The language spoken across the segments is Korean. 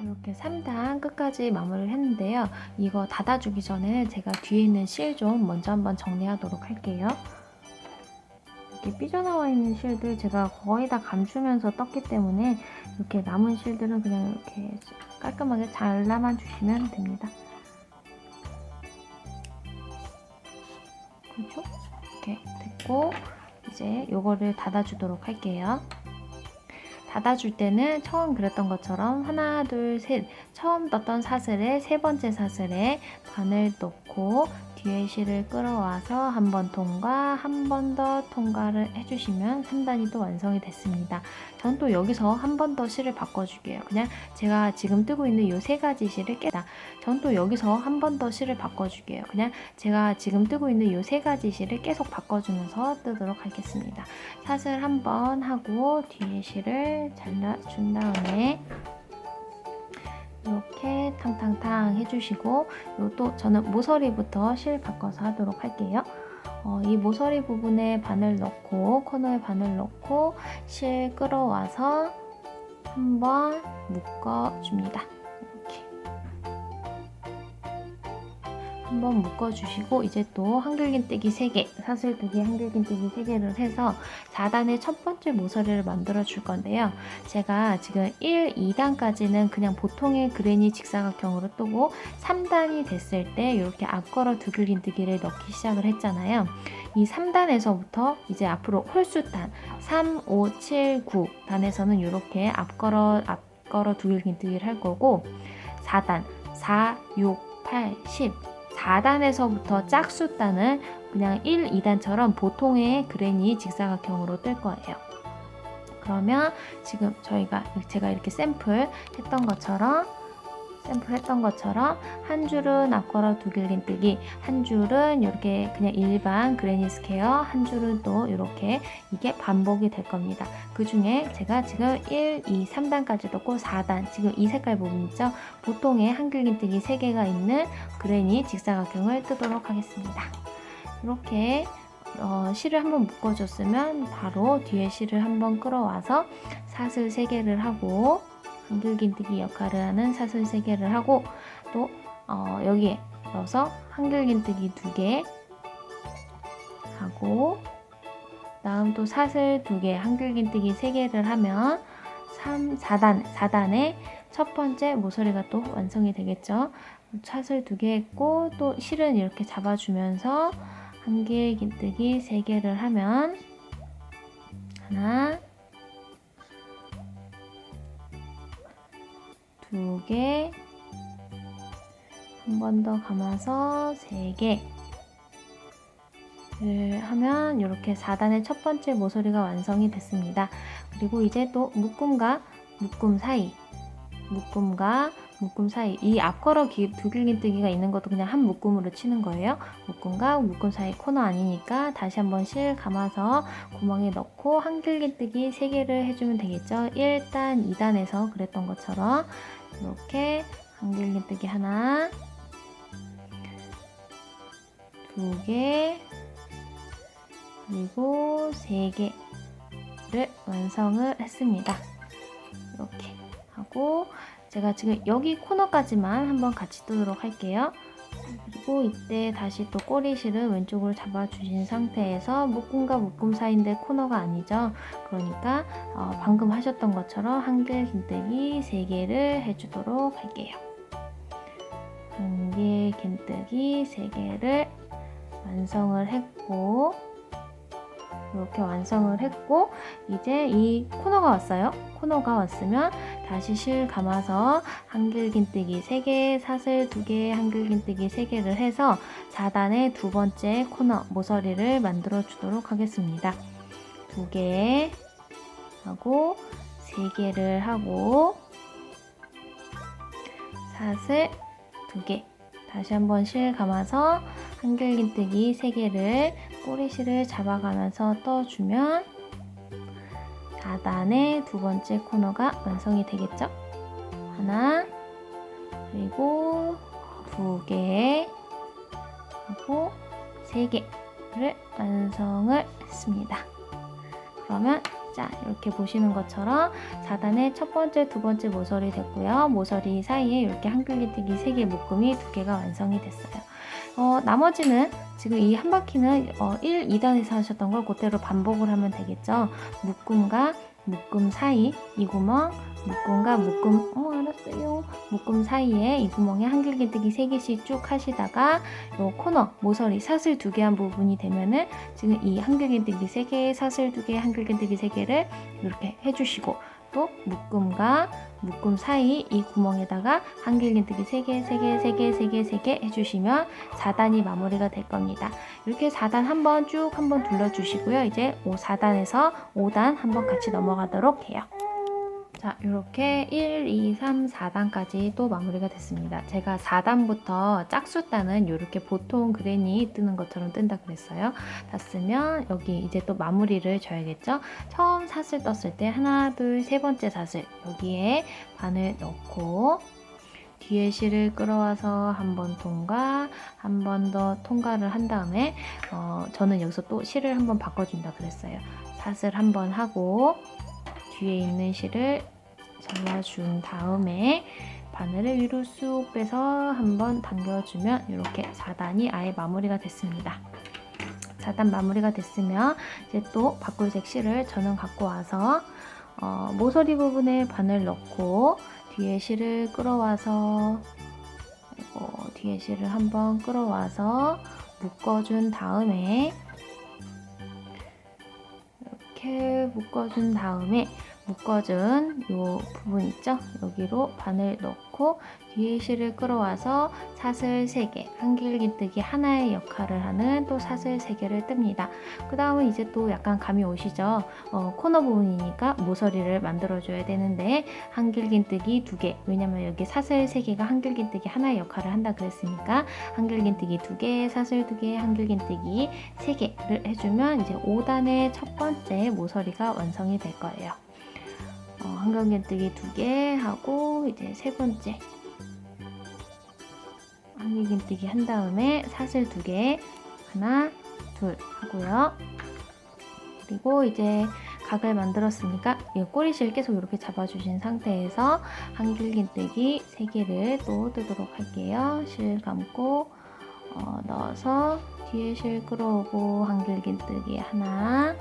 이렇게 3단 끝까지 마무리를 했는데요. 이거 닫아주기 전에 제가 뒤에 있는 실 좀 먼저 한번 정리하도록 할게요. 이렇게 삐져나와 있는 실들 제가 거의 다 감추면서 떴기 때문에 이렇게 남은 실들은 그냥 이렇게 깔끔하게 잘라만 주시면 됩니다. 그렇죠? 이렇게 됐고 이제 요거를 닫아주도록 할게요. 닫아줄 때는 처음 그렸던 것처럼 하나, 둘, 셋. 처음 떴던 사슬에 세 번째 사슬에 바늘 놓고 뒤에 실을 끌어와서 한 번 통과, 한 번 더 통과를 해주시면 3단이 또 완성이 됐습니다. 전 또 여기서 한 번 더 실을 바꿔줄게요. 그냥 제가 지금 뜨고 있는 이 세 가지 실을 깨다. 전 또 여기서 한 번 더 실을 바꿔줄게요. 그냥 제가 지금 뜨고 있는 이 세 가지 실을 계속 바꿔주면서 뜨도록 하겠습니다. 사슬 한 번 하고 뒤에 실을 잘라준 다음에 이렇게 탕탕탕 해주시고 또 저는 모서리부터 실 바꿔서 하도록 할게요. 어, 이 모서리 부분에 바늘 넣고 코너에 바늘 넣고 실 끌어와서 한번 묶어줍니다. 한번 묶어주시고 이제 또 한길긴뜨기 3개, 사슬 2개, 한길긴뜨기 3개를 해서 4단의 첫 번째 모서리를 만들어 줄 건데요. 제가 지금 1, 2단까지는 그냥 보통의 그레니 직사각형으로 뜨고 3단이 됐을 때 이렇게 앞걸어 두들긴뜨기를 넣기 시작을 했잖아요. 이 3단에서부터 이제 앞으로 홀수단 3, 5, 7, 9 단에서는 이렇게 앞걸어 앞걸어 두들긴뜨기를 할 거고 4단 4, 6, 8, 10 4단에서부터 짝수단은 그냥 1, 2단처럼 보통의 그레니 직사각형으로 뜰 거예요. 그러면 지금 저희가 제가 이렇게 샘플 했던 것처럼 샘플 했던 것처럼 한 줄은 앞걸어 두 길긴뜨기 한 줄은 이렇게 그냥 일반 그레니 스퀘어 한 줄은 또 이렇게 이게 반복이 될 겁니다. 그 중에 제가 지금 1, 2, 3단까지 떴고 4단 지금 이 색깔 부분 있죠? 보통의 한 길긴뜨기 3개가 있는 그레니 직사각형을 뜨도록 하겠습니다. 이렇게 어, 실을 한번 묶어줬으면 바로 뒤에 실을 한번 끌어와서 사슬 3개를 하고 한길긴뜨기 역할을 하는 사슬 3개를 하고 또 어, 여기에 넣어서 한길긴뜨기 2개 하고 다음 또 사슬 2개, 한길긴뜨기 3개를 하면 3, 4단, 4단의 첫 번째 모서리가 또 완성이 되겠죠. 사슬 2개 했고 또 실은 이렇게 잡아주면서 한길긴뜨기 3개를 하면 하나 두 개, 한 번 더 감아서 세 개를 하면 이렇게 4단의 첫 번째 모서리가 완성이 됐습니다. 그리고 이제 또 묶음과 묶음 사이, 묶음과 묶음 사이 이 앞걸어 두길긴뜨기가 있는 것도 그냥 한 묶음으로 치는 거예요. 묶음과 묶음 사이 코너 아니니까 다시 한번 실 감아서 구멍에 넣고 한 길긴뜨기 3개를 해주면 되겠죠. 1단, 2단에서 그랬던 것처럼 이렇게 한길긴뜨기 하나 두 개 그리고 세 개를 완성을 했습니다. 이렇게 하고 제가 지금 여기 코너까지만 한번 같이 뜨도록 할게요. 그리고 이때 다시 또 꼬리실을 왼쪽으로 잡아주신 상태에서 묶음과 묶음 사이인데 코너가 아니죠. 그러니까 어, 방금 하셨던 것처럼 한길 긴뜨기 3개를 해주도록 할게요. 한길 긴뜨기 3개를 완성을 했고 이렇게 완성을 했고 이제 이 코너가 왔어요. 코너가 왔으면 다시 실 감아서 한길긴뜨기 3개, 사슬 2개, 한길긴뜨기 3개를 해서 4단의 두 번째 코너 모서리를 만들어 주도록 하겠습니다. 2개 하고 3개를 하고 사슬 2개 다시 한번 실 감아서 한길긴뜨기 3개를 꼬리실을 잡아가면서 떠주면 4단의 두 번째 코너가 완성이 되겠죠? 하나, 그리고 두 개, 하고 세 개를 완성을 했습니다. 그러면 자, 이렇게 보시는 것처럼 4단의 첫 번째, 두 번째 모서리 됐고요. 모서리 사이에 이렇게 한글기뜨기 3개 묶음이 두 개가 완성이 됐어요. 어, 나머지는 지금 이 한 바퀴는 어, 1, 2단에서 하셨던 걸 그대로 반복을 하면 되겠죠. 묶음과 묶음 사이 이 구멍, 묶음과 묶음, 어, 알았어요. 묶음 사이에 이 구멍에 한글기뜨기 3개씩 쭉 하시다가 요 코너, 모서리, 사슬 두개한 부분이 되면은 지금 이 한글기뜨기 3개, 사슬 두 개, 한글기뜨기 3개를 이렇게 해주시고 또 묶음과 묶음 사이 이 구멍에다가 한길긴뜨기 3개, 3개, 3개, 3개, 3개 해주시면 4단이 마무리가 될 겁니다. 이렇게 4단 한번 쭉 한번 둘러주시고요. 이제 5, 4단에서 5단 한번 같이 넘어가도록 해요. 자, 이렇게 1, 2, 3, 4단까지 또 마무리가 됐습니다. 제가 4단부터 짝수 단은 이렇게 보통 그랜이 뜨는 것처럼 뜬다 그랬어요. 다 쓰면 여기 이제 또 마무리를 줘야겠죠? 처음 사슬 떴을 때 하나, 둘, 세 번째 사슬 여기에 바늘 넣고 뒤에 실을 끌어와서 한 번 통과, 한 번 더 통과를 한 다음에 어, 저는 여기서 또 실을 한번 바꿔준다 그랬어요. 사슬 한 번 하고 뒤에 있는 실을 잘라준 다음에 바늘을 위로 쑥 빼서 한번 당겨주면 이렇게 4단이 아예 마무리가 됐습니다. 4단 마무리가 됐으면 이제 또 바꿀 색 실을 저는 갖고 와서 어, 모서리 부분에 바늘 넣고 뒤에 실을 끌어와서 그리고 뒤에 실을 한번 끌어와서 묶어준 다음에 이렇게 묶어준 다음에 묶어준 요 부분 있죠? 여기로 바늘 넣고 뒤에 실을 끌어와서 사슬 3개, 한길기뜨기 하나의 역할을 하는 또 사슬 3개를 뜹니다. 그 다음은 이제 또 약간 감이 오시죠? 어, 코너 부분이니까 모서리를 만들어줘야 되는데 한길긴뜨기 2개, 왜냐면 여기 사슬 3개가 한길긴뜨기 하나의 역할을 한다 그랬으니까 한길긴뜨기 2개, 사슬 2개, 한길긴뜨기 3개를 해주면 이제 5단의 첫 번째 모서리가 완성이 될 거예요. 어, 한길긴뜨기 2개 하고 이제 세 번째 한길긴뜨기 한 다음에 사슬 2개 하나 둘 하고요. 그리고 이제 각을 만들었으니까 이 꼬리실 계속 이렇게 잡아주신 상태에서 한길긴뜨기 3개를 또 뜨도록 할게요. 실 감고 어, 넣어서 뒤에 실 끌어오고 한길긴뜨기 하나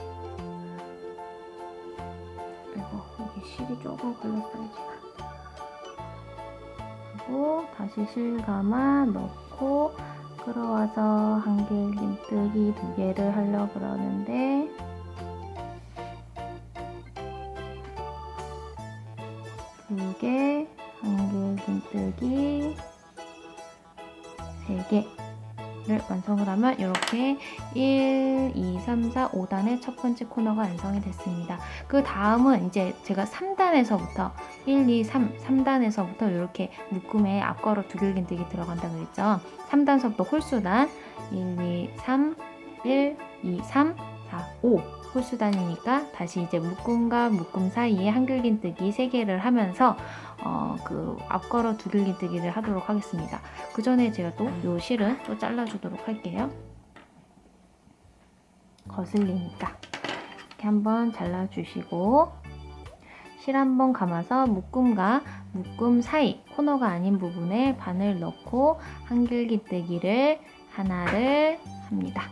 실이 조금 걸렸어요 지금 하고 다시 실 감아 넣고 끌어와서 한길긴뜨기 두 개를 하려고 그러는데. 두 개, 한길긴뜨기 세 개 를 완성을 하면 이렇게 1, 2, 3, 4, 5단의 첫 번째 코너가 완성이 됐습니다. 그 다음은 이제 제가 3단에서부터 1, 2, 3, 3단에서부터 이렇게 묶음에 앞걸어 두길긴뜨기 들어간다 그랬죠. 3단서부터 홀수단 1, 2, 3, 1, 2, 3, 4, 5 홀수단이니까 다시 이제 묶음과 묶음 사이에 한길긴뜨기 3개를 하면서 어, 그 앞걸어 두길긴뜨기를 하도록 하겠습니다. 그 전에 제가 또 요 실은 또 잘라주도록 할게요. 거슬리니까 이렇게 한번 잘라주시고 실 한번 감아서 묶음과 묶음 사이 코너가 아닌 부분에 바늘 넣고 한길기뜨기를 하나를 합니다.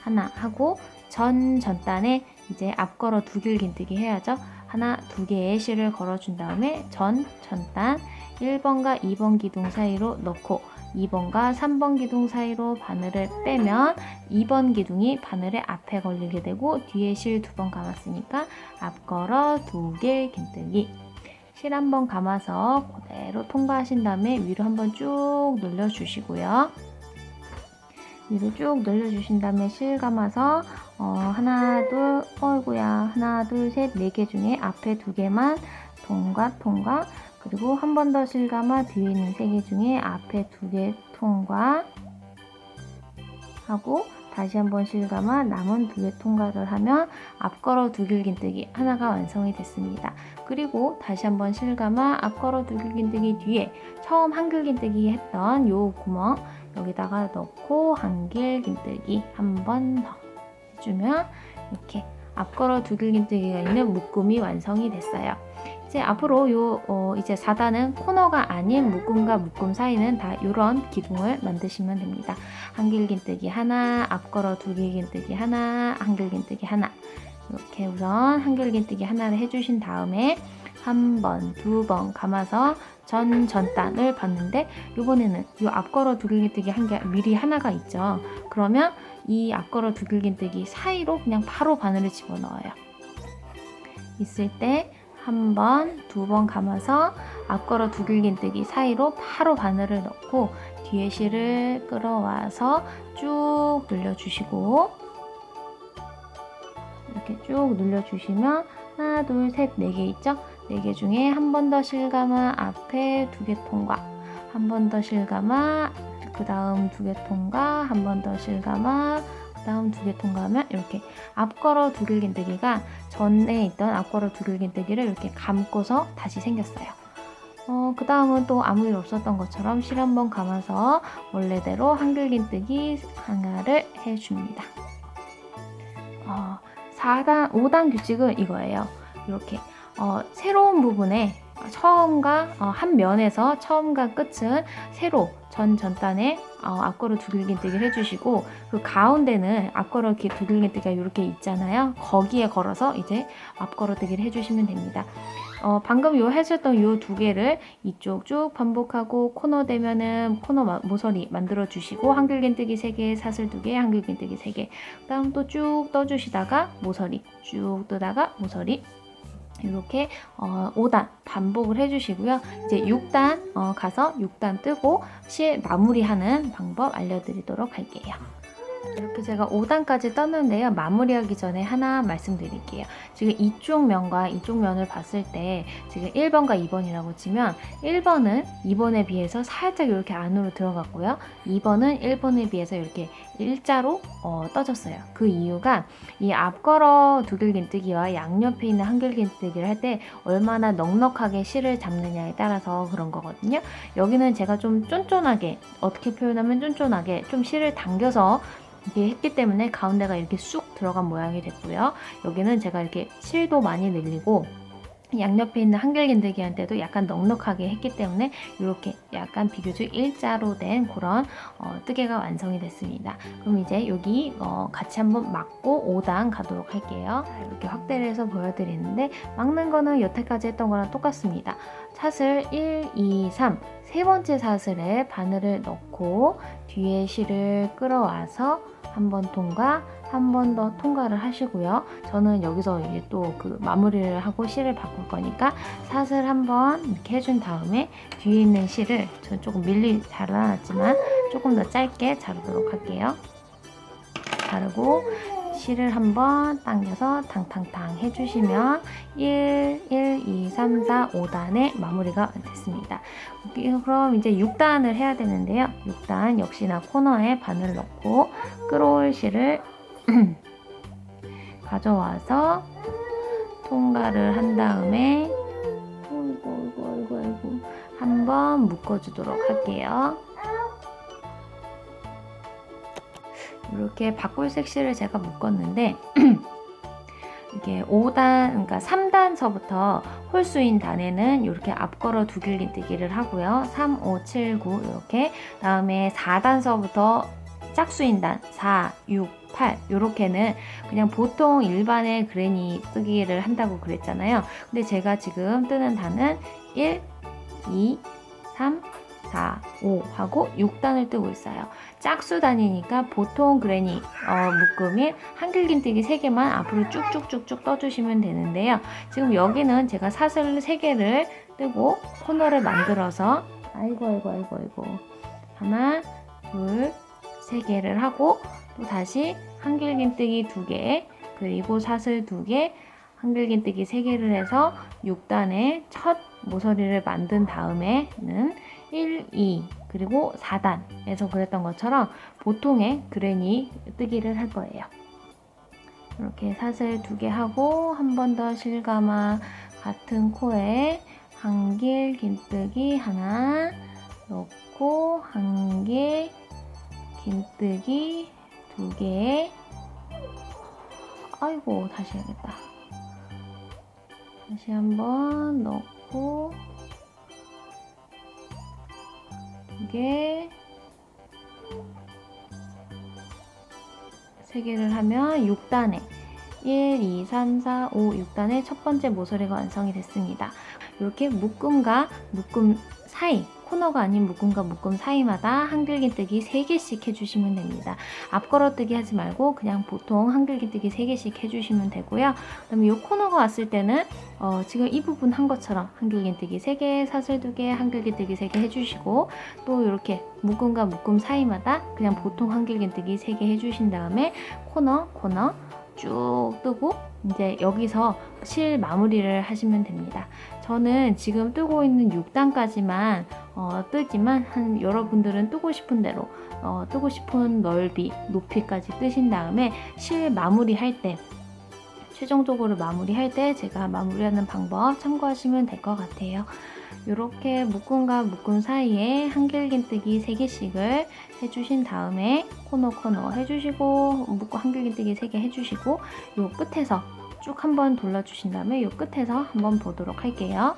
하나 하고 전 전단에 이제 앞걸어 두길긴뜨기 해야죠. 하나 두 개의 실을 걸어준 다음에 전 전단 1번과 2번 기둥 사이로 넣고 2번과 3번 기둥 사이로 바늘을 빼면 2번 기둥이 바늘의 앞에 걸리게 되고 뒤에 실 두 번 감았으니까 앞 걸어 두 개 긴뜨기 실 한 번 감아서 그대로 통과하신 다음에 위로 한번 쭉 늘려주시고요. 위로 쭉 늘려주신 다음에 실 감아서 어, 하나 둘 어이구야. 하나 둘 셋 네 개 중에 앞에 두 개만 통과 통과. 그리고 한 번 더 실 감아 뒤에 있는 세 개 중에 앞에 두 개 통과. 하고 다시 한번 실 감아 남은 두 개 통과를 하면 앞걸어 두길긴뜨기 하나가 완성이 됐습니다. 그리고 다시 한번 실 감아 앞걸어 두길긴뜨기 뒤에 처음 한길긴뜨기 했던 요 구멍 여기다가 넣고 한길긴뜨기 한 번 더 해주면 이렇게 앞걸어 두길긴뜨기가 있는 묶음이 완성이 됐어요. 이제 앞으로 요 어, 이제 4단은 코너가 아닌 묶음과 묶음 사이는 다 이런 기둥을 만드시면 됩니다. 한길긴뜨기 하나, 앞걸어 두길긴뜨기 하나, 한길긴뜨기 하나. 이렇게 우선 한길긴뜨기 하나를 해주신 다음에 한 번, 두번 감아서 전 전단을 봤는데 이번에는 이 앞걸어 두길긴뜨기 한 개 미리 하나가 있죠. 그러면 이 앞걸어 두길긴뜨기 사이로 그냥 바로 바늘을 집어넣어요. 있을 때 한 번, 두 번 감아서 앞걸어 두길긴뜨기 사이로 바로 바늘을 넣고 뒤에 실을 끌어와서 쭉 늘려주시고 이렇게 쭉 늘려주시면 하나, 둘, 셋, 네 개 있죠? 네개 중에 한 번 더 실감아 앞에 두 개 통과 한 번 더 실감아 그 다음 두 개 통과 한 번 더 실감아 그 다음 두 개 통과하면 이렇게 앞걸어 두길긴뜨기가 전에 있던 앞걸어 두길긴뜨기를 이렇게 감고서 다시 생겼어요. 어, 그 다음은 또 아무 일 없었던 것처럼 실 한번 감아서 원래대로 한길긴뜨기 하나를 해줍니다. 어, 4단, 5단 규칙은 이거예요. 이렇게 어, 새로운 부분에 처음과 어, 한 면에서 처음과 끝은 세로 전 전단에 어, 앞걸어 두길긴뜨기를 해주시고 그 가운데는 앞걸어 기- 두길긴뜨기가 이렇게 있잖아요. 거기에 걸어서 이제 앞걸어뜨기를 해주시면 됩니다. 어, 방금 요 하셨던 요 두 개를 이쪽 쭉 반복하고 코너 되면은 코너 마- 모서리 만들어 주시고 한길긴뜨기 3개, 사슬 2개, 한길긴뜨기 3개. 그다음 또 쭉 떠주시다가 모서리 쭉 뜨다가 모서리 이렇게 어, 5단 반복을 해주시고요. 이제 6단 어, 가서 6단 뜨고 실 마무리하는 방법 알려드리도록 할게요. 이렇게 제가 5단까지 떴는데요. 마무리하기 전에 하나 말씀드릴게요. 지금 이쪽 면과 이쪽 면을 봤을 때 지금 1번과 2번이라고 치면 1번은 2번에 비해서 살짝 이렇게 안으로 들어갔고요. 2번은 1번에 비해서 이렇게 일자로 어, 떠졌어요. 그 이유가 이 앞걸어 두길긴뜨기와 양옆에 있는 한길긴뜨기를 할 때 얼마나 넉넉하게 실을 잡느냐에 따라서 그런 거거든요. 여기는 제가 좀 쫀쫀하게 어떻게 표현하면 쫀쫀하게 좀 실을 당겨서 이렇게 했기 때문에 가운데가 이렇게 쑥 들어간 모양이 됐고요. 여기는 제가 이렇게 실도 많이 늘리고 양옆에 있는 한길긴뜨기한테도 약간 넉넉하게 했기 때문에 이렇게 약간 비교적 일자로 된 그런 어, 뜨개가 완성이 됐습니다. 그럼 이제 여기 어, 같이 한번 막고 5단 가도록 할게요. 자, 이렇게 확대를 해서 보여드리는데 막는 거는 여태까지 했던 거랑 똑같습니다. 사슬 1, 2, 3, 세 번째 사슬에 바늘을 넣고 뒤에 실을 끌어와서 한 번 통과, 한 번 더 통과를 하시고요. 저는 여기서 이제 또 그 마무리를 하고 실을 바꿀 거니까 사슬 한 번 이렇게 해준 다음에 뒤에 있는 실을 저 조금 밀리 잘라놨지만 조금 더 짧게 자르도록 할게요. 자르고 실을 한번 당겨서 탕탕탕 해주시면 1, 1, 2, 3, 4, 5단의 마무리가 됐습니다. 그럼 이제 6단을 해야 되는데요. 6단 역시나 코너에 바늘 넣고 끌어올 실을 가져와서 통과를 한 다음에 한번 묶어주도록 할게요. 이렇게 바꿀 색 실을 제가 묶었는데 이게 5단, 그러니까 3단서부터 홀수인 단에는 이렇게 앞걸어 두길긴뜨기를 하고요. 3, 5, 7, 9 이렇게 다음에 4단서부터 짝수인 단 4, 6, 8 이렇게는 그냥 보통 일반의 그레니 뜨기를 한다고 그랬잖아요. 근데 제가 지금 뜨는 단은 1, 2, 3, 4, 5 하고 6단을 뜨고 있어요. 짝수 단위니까 보통 그레니 어, 묶음이 한길긴뜨기 3개만 앞으로 쭉쭉쭉쭉 떠주시면 되는데요. 지금 여기는 제가 사슬 3개를 뜨고 코너를 만들어서 아이고 아이고 아이고 아이고 하나 둘 세 개를 하고 또 다시 한길긴뜨기 2개 그리고 사슬 2개 한길긴뜨기 3개를 해서 6단의 첫 모서리를 만든 다음에는 1, 2 그리고 4단에서 그랬던 것처럼 보통의 그레니 뜨기를 할 거예요. 이렇게 사슬 두 개 하고 한 번 더 실감아 같은 코에 한길 긴뜨기 하나 넣고 한길 긴뜨기 두 개 아이고 다시 해야겠다. 다시 한번 넣고 이게 세 개를 하면 6단에 1, 2, 3, 4, 5, 6단의 첫 번째 모서리가 완성이 됐습니다. 이렇게 묶음과 묶음 사이, 코너가 아닌 묶음과 묶음 사이마다 한글긴뜨기 3개씩 해주시면 됩니다. 앞걸어뜨기 하지 말고 그냥 보통 한글긴뜨기 3개씩 해주시면 되고요. 그다음에 이 코너가 왔을 때는 어, 지금 이 부분 한 것처럼 한글긴뜨기 3개, 사슬 2개, 한글긴뜨기 3개 해주시고 또 이렇게 묶음과 묶음 사이마다 그냥 보통 한글긴뜨기 3개 해주신 다음에 코너, 코너 쭉 뜨고 이제 여기서 실 마무리를 하시면 됩니다. 저는 지금 뜨고 있는 6단까지만 어, 뜨지만 한 여러분들은 뜨고 싶은 대로 어, 뜨고 싶은 넓이, 높이까지 뜨신 다음에 실 마무리할 때 최종적으로 마무리할 때 제가 마무리하는 방법 참고하시면 될 것 같아요. 이렇게 묶음과 묶음 사이에 한길긴뜨기 3개씩을 해주신 다음에 코너 코너 해주시고 묶고 한길긴뜨기 3개 해주시고 요 끝에서 쭉 한번 돌려주신 다음에 요 끝에서 한번 보도록 할게요.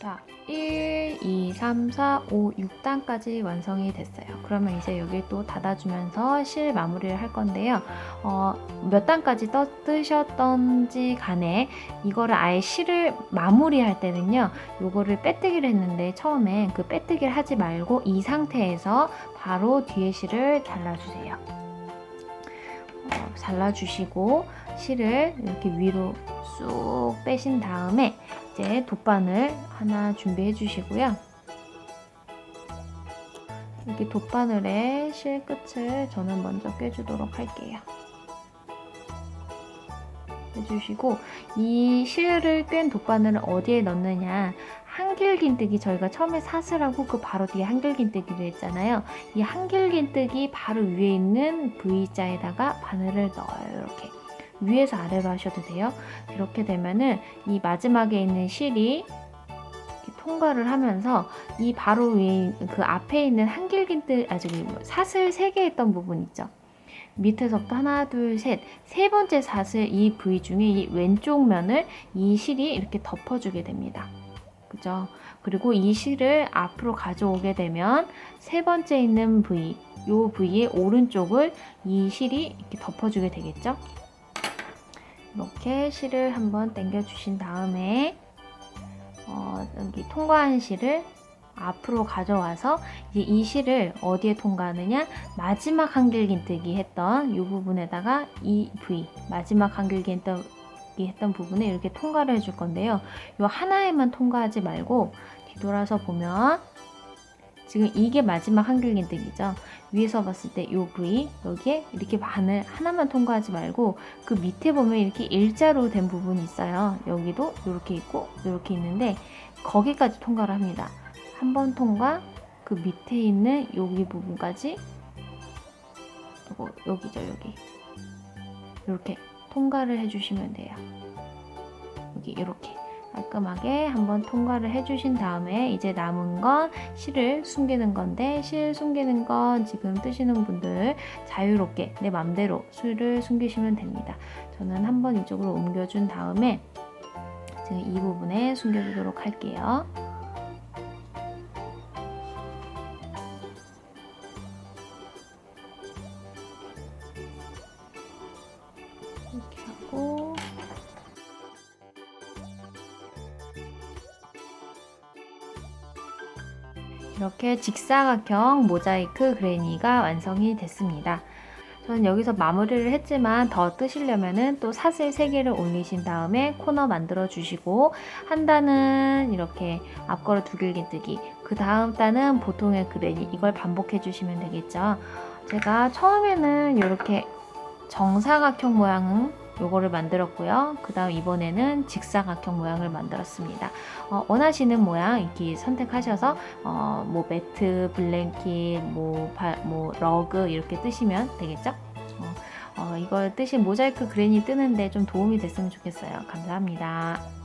자, 1, 2, 3, 4, 5, 6단까지 완성이 됐어요. 그러면 이제 여기 또 닫아주면서 실 마무리를 할 건데요. 어, 몇 단까지 떠, 뜨셨던지 간에 이거를 아예 실을 마무리할 때는요. 요거를 빼뜨기를 했는데 처음에 그 빼뜨기를 하지 말고 이 상태에서 바로 뒤에 실을 잘라주세요. 어, 잘라주시고 실을 이렇게 위로 쑥 빼신 다음에 이제 돗바늘 하나 준비해 주시고요. 여기 돗바늘에 실 끝을 저는 먼저 꿰주도록 할게요. 해주시고 이 실을 꿰는 돗바늘을 어디에 넣느냐 한길긴뜨기 저희가 처음에 사슬하고 그 바로 뒤에 한길긴뜨기를 했잖아요. 이 한길긴뜨기 바로 위에 있는 V자에다가 바늘을 넣어요. 이렇게 위에서 아래로 하셔도 돼요. 이렇게 되면은 이 마지막에 있는 실이 통과를 하면서 이 바로 위에 그 앞에 있는 한길긴뜨 아 저기 뭐 사슬 3개 했던 부분 있죠. 밑에서부터 하나, 둘, 셋. 세 번째 사슬 이 부위 중에 이 왼쪽 면을 이 실이 이렇게 덮어주게 됩니다. 그죠? 그리고 이 실을 앞으로 가져오게 되면 세 번째 있는 부위, 요 부위의 오른쪽을 이 실이 이렇게 덮어주게 되겠죠? 이렇게 실을 한번 당겨 주신 다음에 어, 여기 통과한 실을 앞으로 가져와서 이제 이 실을 어디에 통과하느냐 마지막 한길긴뜨기 했던 이 부분에다가 이 부위 마지막 한길긴뜨기 했던 부분에 이렇게 통과를 해줄 건데요. 이 하나에만 통과하지 말고 뒤돌아서 보면 지금 이게 마지막 한길긴뜨기죠. 위에서 봤을 때이 부위 여기에 이렇게 바늘 하나만 통과하지 말고 그 밑에 보면 이렇게 일자로 된 부분이 있어요. 여기도 이렇게 있고 이렇게 있는데 거기까지 통과를 합니다. 한 번 통과 그 밑에 있는 여기 부분까지 요거 여기죠 여기 이렇게 통과를 해주시면 돼요. 여기 이렇게 깔끔하게 한번 통과를 해주신 다음에 이제 남은 건 실을 숨기는 건데 실 숨기는 건 지금 뜨시는 분들 자유롭게 내 맘대로 실을 숨기시면 됩니다. 저는 한번 이쪽으로 옮겨준 다음에 지금 이 부분에 숨겨주도록 할게요. 이렇게 직사각형 모자이크 그레니가 완성이 됐습니다. 저는 여기서 마무리를 했지만 더 뜨시려면은 또 사슬 3개를 올리신 다음에 코너 만들어 주시고 한 단은 이렇게 앞걸어 두길긴뜨기 그 다음 단은 보통의 그레니 이걸 반복해 주시면 되겠죠. 제가 처음에는 이렇게 정사각형 모양은 요거를 만들었고요. 그 다음 이번에는 직사각형 모양을 만들었습니다. 어, 원하시는 모양 이렇게 선택하셔서 어, 뭐 매트, 블랭킷, 뭐, 바, 뭐 러그 이렇게 뜨시면 되겠죠? 어, 어, 이걸 뜨신 모자이크 그레니 뜨는데 좀 도움이 됐으면 좋겠어요. 감사합니다.